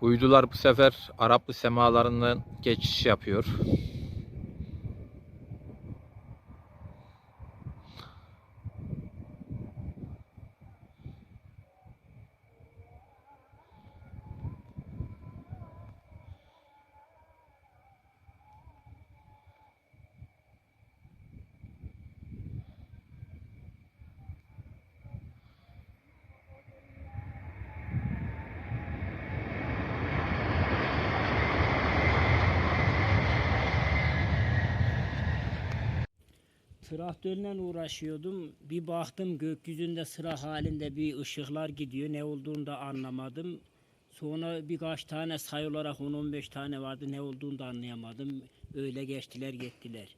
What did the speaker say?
Uydular bu sefer Araplı semalarından geçiş yapıyor. Traktörle uğraşıyordum. Bir baktım gökyüzünde sıra halinde bir ışıklar gidiyor. Ne olduğunu da anlamadım. Sonra birkaç tane sayı olarak 10-15 tane vardı. Ne olduğunu da anlayamadım. Öyle geçtiler gittiler.